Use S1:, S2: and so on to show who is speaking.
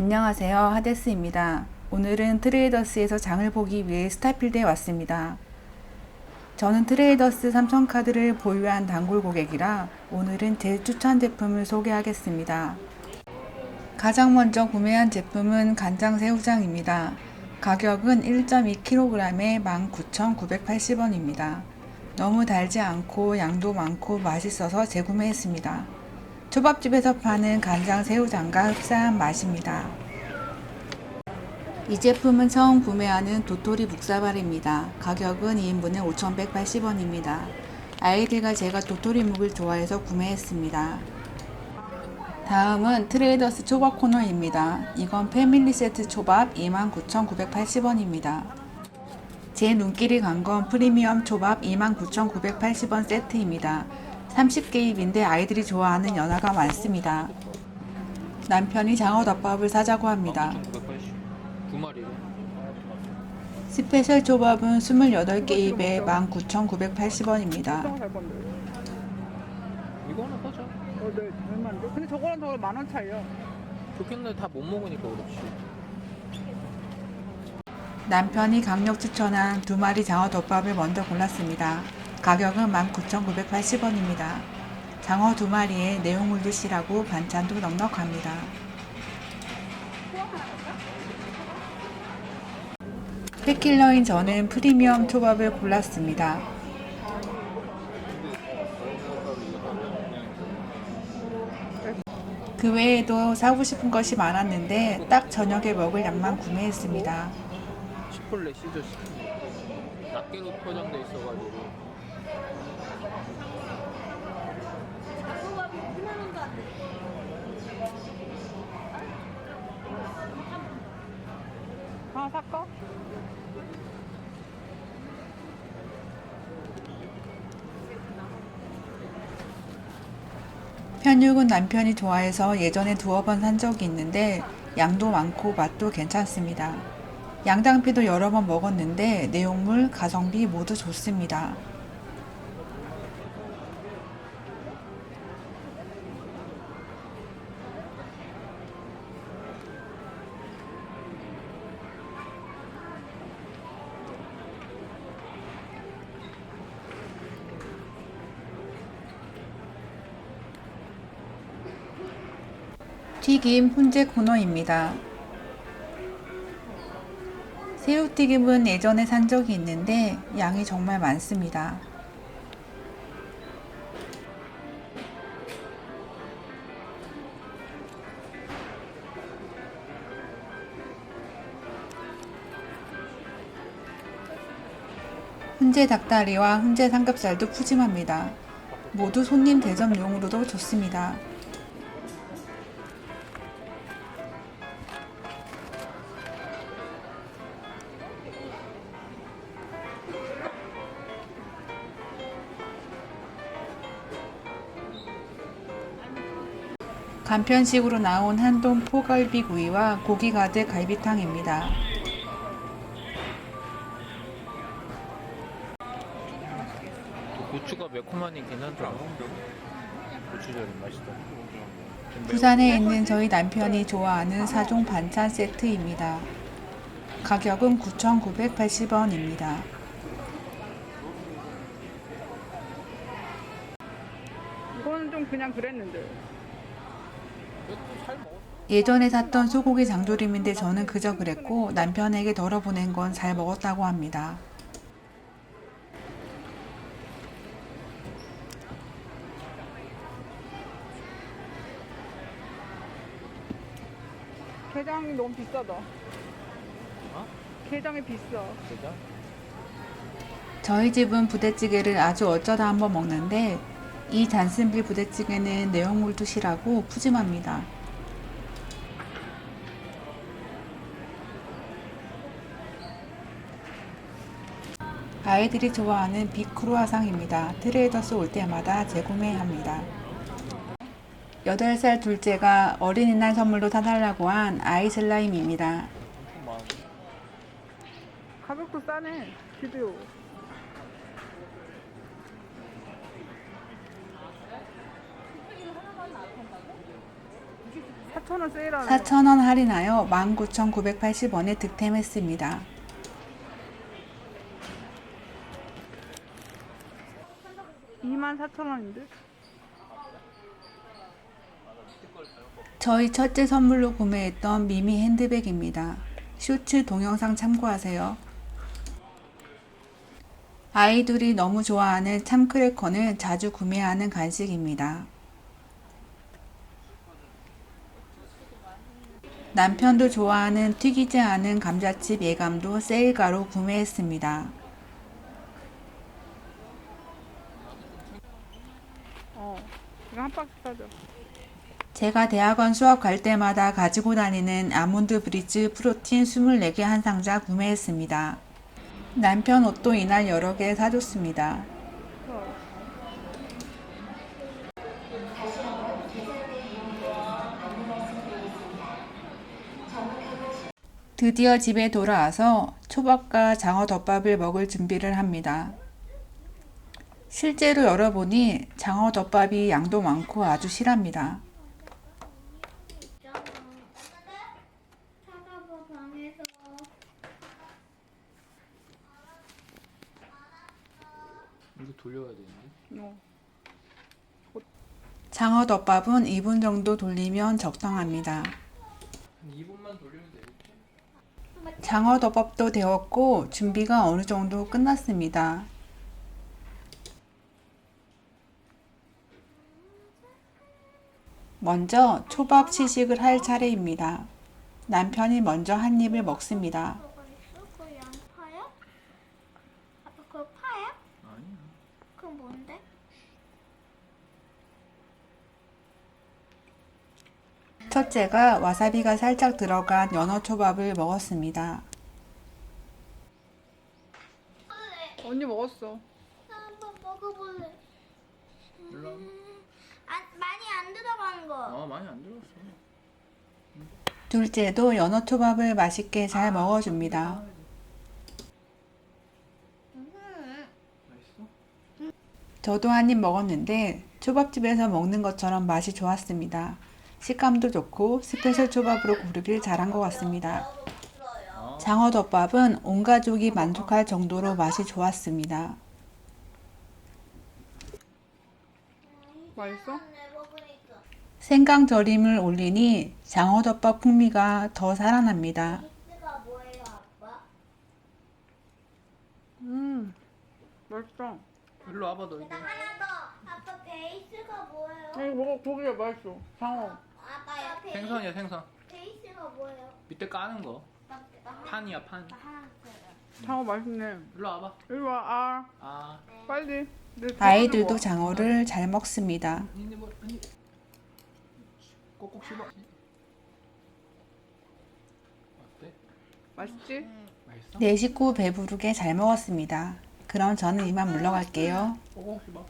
S1: 안녕하세요. 하데스입니다. 오늘은 트레이더스에서 장을 보기 위해 스타필드에 왔습니다. 저는 트레이더스 삼성카드를 보유한 단골 고객이라 오늘은 제 추천 제품을 소개하겠습니다. 가장 먼저 구매한 제품은 간장 새우장입니다. 가격은 1.2kg에 19,980원입니다. 너무 달지 않고 양도 많고 맛있어서 재구매했습니다. 초밥집에서 파는 간장 새우장과 흡사한 맛입니다. 이 제품은 처음 구매하는 도토리 묵사발입니다. 가격은 2인분에 5,180원입니다. 아이들과 제가 도토리 묵을 좋아해서 구매했습니다. 다음은 트레이더스 초밥 코너입니다. 이건 패밀리 세트 초밥 29,980원입니다. 제 눈길이 간 건 프리미엄 초밥 29,980원 세트입니다. 30개입인데 아이들이 좋아하는 연어가 많습니다. 남편이 장어덮밥을 사자고 합니다.
S2: 980. 두 마리로.
S1: 스페셜 초밥은 28개 입에 19,980원입니다.
S3: 살 건데.
S2: 이거 하나 사자.
S3: 어, 네, 얼마인데? 근데 저거랑 저거 만원 차이야.
S2: 좋겠는데 다 못 먹으니까 그렇지.
S1: 남편이 강력 추천한 두 마리 장어 덮밥을 먼저 골랐습니다. 가격은 19,980원입니다. 장어 두 마리에 내용물도 실하고 반찬도 넉넉합니다. 펫킬러인 저는 프리미엄 초밥을 골랐습니다. 그 외에도 사고 싶은 것이 많았는데 딱 저녁에 먹을 양만 구매했습니다.
S2: 치폴레 시저스. 낱개로 포장돼 있어가지고.
S1: 편육은 남편이 좋아해서 예전에 두어 번 산 적이 있는데 양도 많고 맛도 괜찮습니다. 양장피도 여러 번 먹었는데 내용물, 가성비 모두 좋습니다. 튀김 훈제 코너입니다. 새우튀김은 예전에 산 적이 있는데 양이 정말 많습니다. 훈제 닭다리와 훈제 삼겹살도 푸짐합니다. 모두 손님 대접용으로도 좋습니다. 간편식으로 나온 한돈 포갈비 구이와 고기 가득 갈비탕입니다.
S2: 또 고추가 매콤하긴 하더라. 고추절임 맛있다.
S1: 부산에 있는 저희 남편이 좋아하는 사종 반찬 세트입니다. 가격은 9,980원입니다.
S3: 이거는 좀 그냥 그랬는데.
S1: 예전에 샀던 소고기 장조림인데 저는 그저 그랬고 남편에게 덜어 보낸 건 잘 먹었다고 합니다.
S3: 게장이 너무 비싸다.
S2: 어?
S3: 게장이 비싸.
S2: 진짜?
S1: 저희 집은 부대찌개를 아주 어쩌다 한번 먹는데 이 잔슨빌 부대찌개는 내용물도 실하고 푸짐합니다. 아이들이 좋아하는 비크루아상입니다. 트레이더스 올 때마다 재구매합니다. 8살 둘째가 어린이날 선물로 사달라고 한 아이 슬라임입니다.
S3: 가격도 싸네. 드디어. 4,000원 세일하네.
S1: 4,000원 할인하여 19,980원에 득템했습니다.
S3: 원 24,000원인데?
S1: 저희 첫째 선물로 구매했던 미미 핸드백입니다. 쇼츠 동영상 참고하세요. 아이들이 너무 좋아하는 참크래커는 자주 구매하는 간식입니다. 남편도 좋아하는 튀기지 않은 감자칩 예감도 세일가로 구매했습니다.
S3: 어. 이거 한 박스 사자.
S1: 제가 대학원 수업 갈 때마다 가지고 다니는 아몬드 브리즈 프로틴 24개 한 상자 구매했습니다. 남편 옷도 이날 여러 개 사줬습니다. 드디어 집에 돌아와서 초밥과 장어 덮밥을 먹을 준비를 합니다. 실제로 열어보니 장어 덮밥이 양도 많고 아주 실합니다.
S2: 이거 돌려야 되는데.
S3: 어.
S1: 장어 덮밥은 2분 정도 돌리면 적당합니다.
S2: 한 2분만 돌리면 되겠지?
S1: 장어 덮밥도 되었고 준비가 어느 정도 끝났습니다. 먼저 초밥 시식을 할 차례입니다. 남편이 먼저 한 입을 먹습니다.
S4: 그거 파야?
S2: 아니야.
S4: 그건 뭔데?
S1: 첫째가 와사비가 살짝 들어간 연어 초밥을 먹었습니다.
S3: 언니 먹었어.
S4: 나 한번 먹어볼래.
S2: 와.
S4: 안, 많이 안 들어간 거.
S2: 아 많이 안 들었어.
S1: 둘째도 연어 초밥을 맛있게 잘 먹어줍니다.
S4: 음.
S2: 맛있어?
S1: 저도 한 입 먹었는데 초밥집에서 먹는 것처럼 맛이 좋았습니다. 식감도 좋고 스페셜 초밥으로 고르길 잘한 것 같습니다.
S2: 어.
S1: 장어 덮밥은 온 가족이 만족할 정도로 맛이 좋았습니다.
S3: 맛있어?
S1: 생강 절임을 올리니 장어 덮밥 풍미가 더 살아납니다.
S3: 음. 맛있다.
S2: 일로 와봐 너 이거.
S4: 나 하나 더. 아빠 베이스가 뭐예요?
S3: 야, 이거 먹어. 고기가 맛있어. 장어.
S4: 아빠 베이,
S2: 생선이야 생선.
S4: 베이스가 뭐예요?
S2: 밑에 까는 거.
S4: 나, 나 하나,
S2: 판이야 판.
S4: 나 하나 줘요.
S3: 장어 맛있네.
S2: 일로 와봐.
S3: 이리 와. 아.
S2: 아.
S3: 빨리. 내
S1: 아이들도
S3: 줘.
S1: 장어를 잘 먹습니다.
S2: 언니 뭐 언니. 꼭꼭 씹어. 어때?
S3: 맛있지?
S2: 맛있어?
S1: 네 식구 배부르게 잘 먹었습니다. 그럼 저는 이만 물러갈게요.
S2: 꼭꼭 씹어.